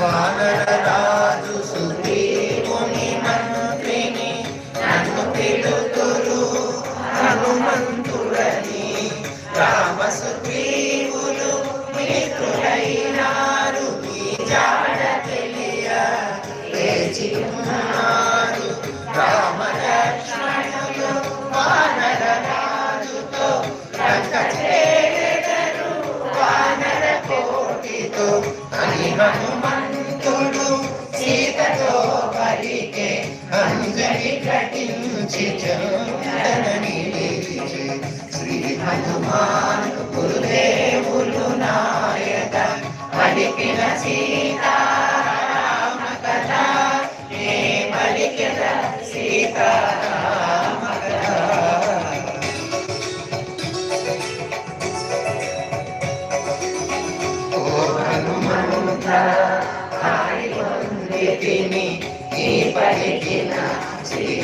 वानर హనుమంతుడు సీతతో పలికే అంజలి ఘటించి శ్రీ హనుమాన్ గురుదేవులు నాయక పలికిన సీతారామ కథ నే పలికిన సీతారామ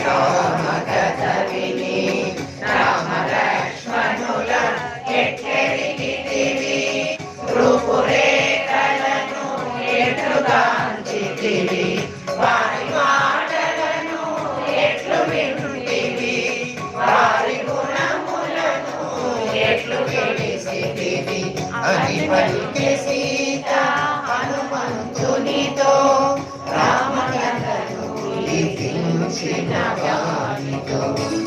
శ్రీరామ కథ రామ లక్ష్మణుల ఎట్టెరిగితివి రూపురేఖలను ఎట్లుగాంచితివి వారి మాటలను ఎట్లు వింటివి వారి గుణములను ఎట్లు తెలిసితివి అని Shri Nagani Go.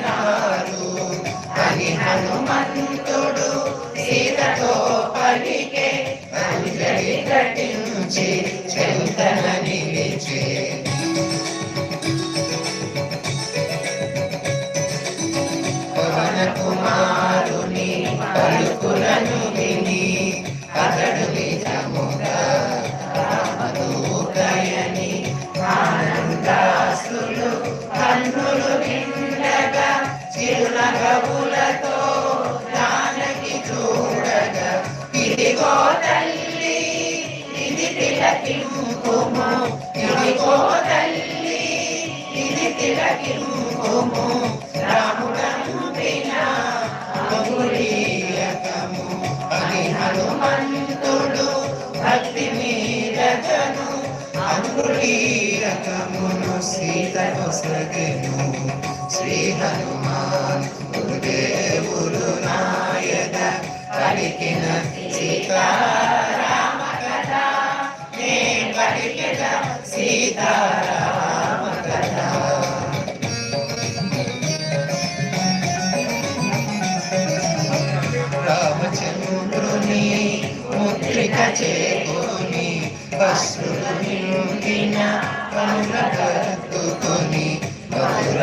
కలసినారు అని హనుమంతుడు సీతతో పలికే అంజలి కటించి చందన నిలిచే చిరునగవులతో దానకి చూడగా ఇదిగో తల్లి ఇది తిలకింపుము ఇదిగో తల్లి ఇది తిలకింపుము రాముడంపిన అంగుళీయకము అని హనుమంతుడు భక్తి మీరజను అంగుళీయకమును సీతను సగను శ్రీ హనుమాన్ గురుదేవులు నాయక పలికిన సీతారామ కథ నే పలికిన సీతారామ కథ రామచంద్రుని ముద్రిక చేకుని అశ్రులు నిండిన కనుల కత్తుకొని మధుర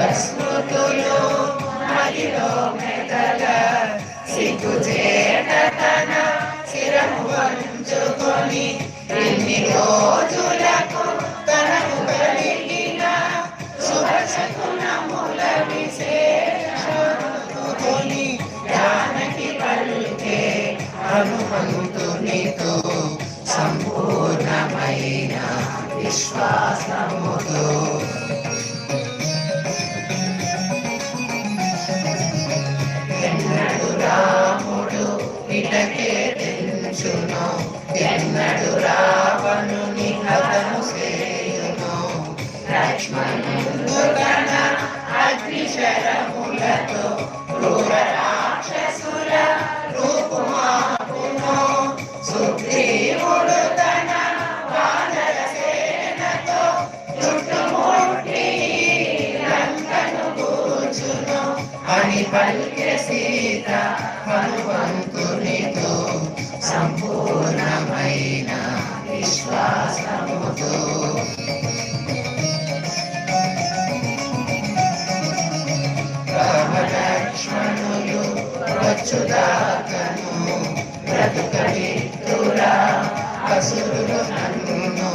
పంచుకొని ఎన్ని రోజులకు తనకు కలిగిన శుభశకునముల విశేషని దానికి జానకి పలుకే హనుమంతునితో సంపూర్ణమైన విశ్వాసముతో లక్ష్మణుడు అగ్నిశరములతో క్రూర రాక్షసుల రూపుమాపును సుగ్రీవుడు తన వానర సేనతో చుట్టుముట్టి లంకను కూర్చును అని పలికే సీత హనుమంతునితో సంపూర్ణమైన విశ్వాసముతో వచ్చుదాకను బ్రతుకని దూరా అసురులు నన్ను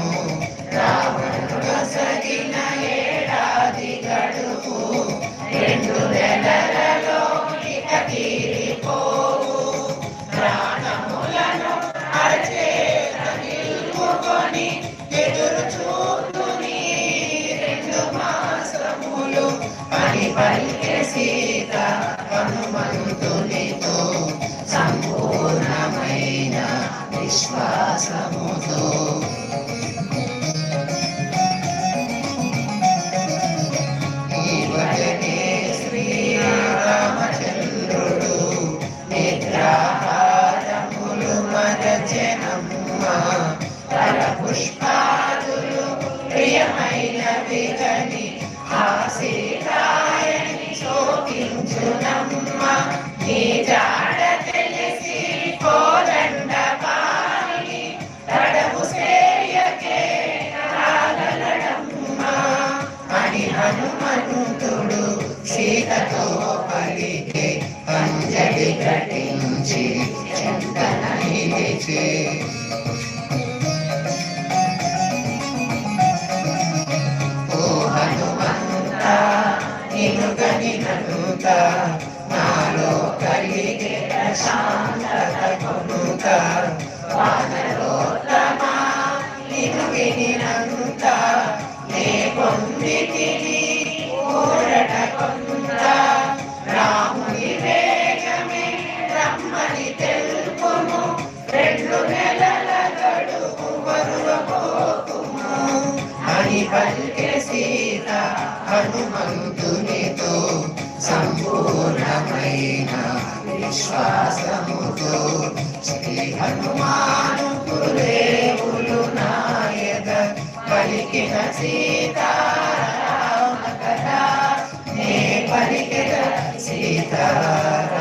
నిలిచి ఓ హనుమంత నిన్ను కనినంత నాలో కలిగే ప్రశాంతత కొనుక వాదన హనుమంతునితో సంపూర్ణమైన విశ్వాసముతో శ్రీ హనుమాను గురుదేవులు నాయద పలికిన సీతారామ కథ నే పలికిన సీతారా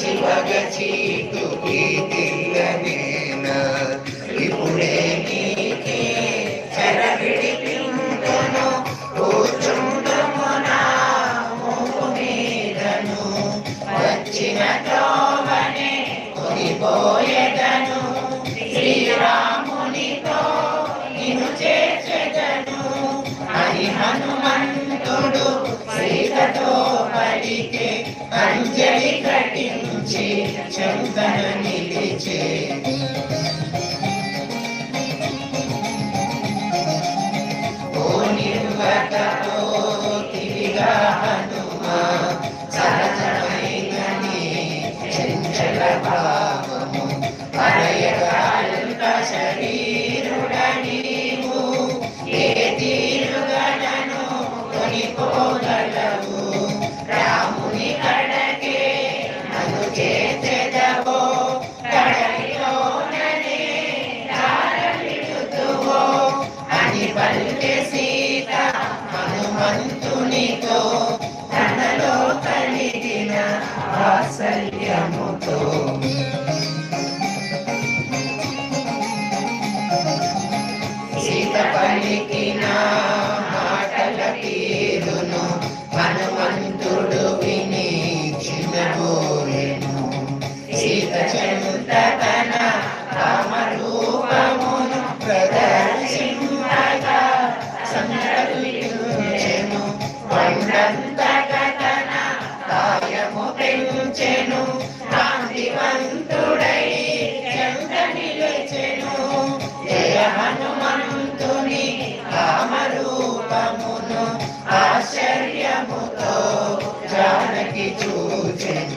వగచి వగచి తుకీతిల్లనేల ఇప్పుడే నీకే చెరవిడి పిండును కూర్చుండుమునా మోపు మీదను వచ్చిన కొనిపోయేదను శ్రీరామునితో నిన్ను అని హనుమంతుడు సీతతో పలికే అంజలి కటించి చందన నిలిచే ఓ నిర్వతతో తిరిగా హనుమ సహజమైనని చంచల భావము పరయగాంత శరీరుడ నీవు ఏ తీరుగనను కొనిపోగలవు ఆశ్చర్యముతో సీత పలికిన మాటల తీరును హనుమంతుడు విని చిన్నబోయెను సీత చెంత తన రామరూపమును ప్రదర్శింపగా సంతరించెను కొండంతగా తన కాయము పెళ్ళు పెంచెను కాంతివంతుడై చెంత నిలిచెను జయ హనుమంతుని కామరూపమును ఆశ్చర్యముతో జానకి చూచెను.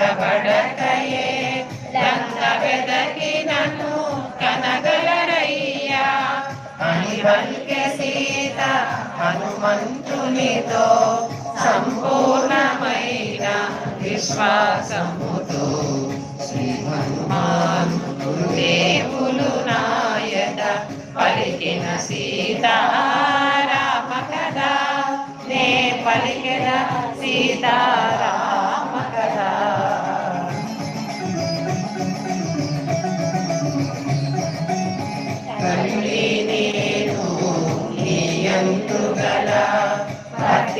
కంఠపడకయే లంక వెదకి నన్ను కనగలరయ్యా. అని పలికే సీత హనుమంతునితో సంపూర్ణమైన విశ్వాసముతో శ్రీ హనుమాన్ గురుదేవులు నాయట పలికిన సీతారామ కదా నే పలికిన సీతా.